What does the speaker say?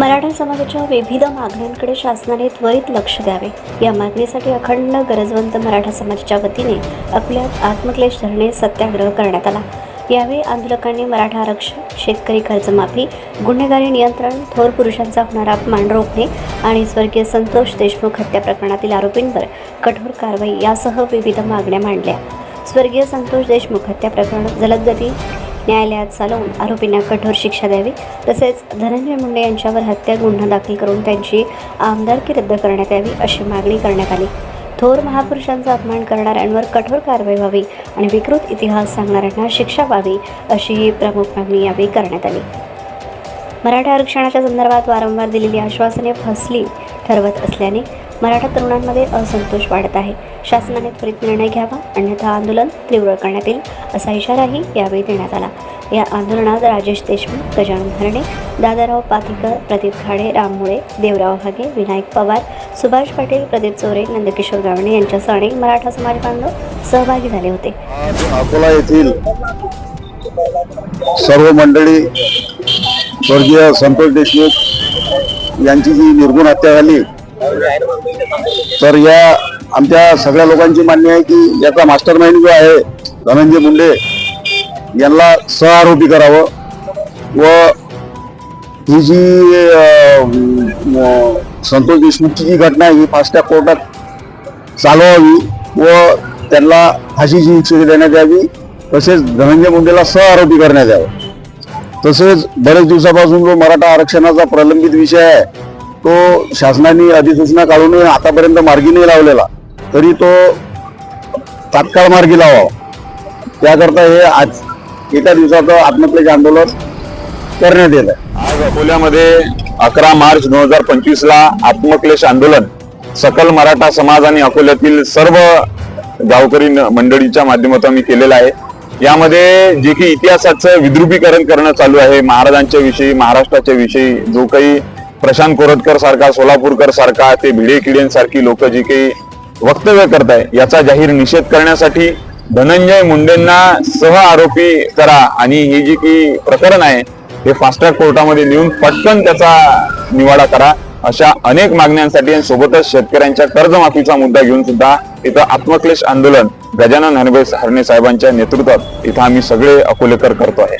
मराठा समाजाच्या विविध मागण्यांकडे शासनाने त्वरित लक्ष द्यावे. या मागणीसाठी अखंड गरजवंत मराठा समाजाच्या वतीने अकोल्यात आत्मक्लेश धरणे सत्याग्रह करण्यात आला. यावेळी आंदोलकांनी मराठा आरक्षण शेतकरी कर्जमाफी गुन्हेगारी नियंत्रण थोर पुरुषांचा होणारा अपमान रोखणे आणि स्वर्गीय संतोष देशमुख हत्या प्रकरणातील आरोपींवर कठोर कारवाई यासह विविध मागण्या मांडल्या. स्वर्गीय संतोष देशमुख हत्या प्रकरण जलदगती न्यायालयात चालवून आरोपींना कठोर शिक्षा द्यावी. तसेच धनंजय मुंडे यांच्यावर हत्या गुन्हा दाखल करून त्यांची आमदारकी रद्द करण्यात यावी अशी मागणी करण्यात आली. थोर महापुरुषांचा अपमान करणाऱ्यांवर कठोर कारवाई व्हावी आणि विकृत इतिहास सांगणाऱ्यांना शिक्षा व्हावी अशी प्रमुख मागणी यावेळी करण्यात आली. मराठा आरक्षणाच्या संदर्भात वारंवार दिलेली आश्वासने फसली ठरवत असल्याने मराठा तरुणांमध्ये असंतोष वाढत आहे. शासनाने त्वरित निर्णय घ्यावा अन्यथा आंदोलन तीव्र करण्यात येईल असा इशाराही यावेळी देण्यात आला. या आंदोलनात राजेश देशमुख गजानन हरणे दादाराव पाथीकर प्रदीप खाडे राम मुळे देवराव भागे विनायक पवार सुभाष पाटील प्रदीप चोरे नंदकिशोर गावणे यांच्यासह अनेक मराठा समाज बांधव सहभागी झाले होते. अकोला येथील सर्व मंडळी स्वर्गीय संतोष देशमुख यांची जी निर्गुण हत्या झाली तर या आमच्या सगळ्या लोकांची मान्य आहे की याचा मास्टर माइंड जो आहे धनंजय मुंडे यांना सहआरोपी करावं व ही जी संतोष देशमुखची जी घटना आहे ही फास्ट ट्रॅक कोर्टात चालवावी व त्यांना फाशीची शिक्षा देण्यात यावी तसेच धनंजय मुंडेला सहआरोपी करण्यात यावं. तसेच बरेच दिवसापासून जो मराठा आरक्षणाचा प्रलंबित विषय आहे तो शासनाने अधिसूचना काढून आतापर्यंत मार्गी नाही लावलेला. तरी तो तात्काळ मार्गी लावावा. त्याकरता हे आज एका दिवसाचं आत्मक्लेश आंदोलन करण्यात येत आहे आज अकोल्यामध्ये अकरा मार्च दोन हजार पंचवीस ला आत्मक्लेश आंदोलन. सकल मराठा समाज आणि अकोल्यातील सर्व गावकरी मंडळीच्या माध्यमातून मी केलेलं आहे. यामध्ये जे काही इतिहासाचं विद्रुपीकरण करणं चालू आहे. महाराजांच्या विषयी महाराष्ट्राच्या विषयी जो काही प्रशांत कोरटकर सारखा सोलापूरकर सारखा ते भिडे किडेंसारखी लोक जी काही वक्तव्य करताय याचा जाहीर निषेध करण्यासाठी धनंजय मुंडेंना सह आरोपी करा. आणि हे जी की प्रकरण आहे हे फास्ट ट्रॅक कोर्टामध्ये नेऊन पटकन त्याचा निवाडा करा. अशा अनेक मागण्यांसाठी आणि सोबतच शेतकऱ्यांच्या कर्जमाफीचा मुद्दा घेऊन सुद्धा इथं आत्मक्लेश आंदोलन गजानन हरणे हरणे साहेबांच्या नेतृत्वात. इथं आम्ही सगळे अकोलेकर करतो आहे.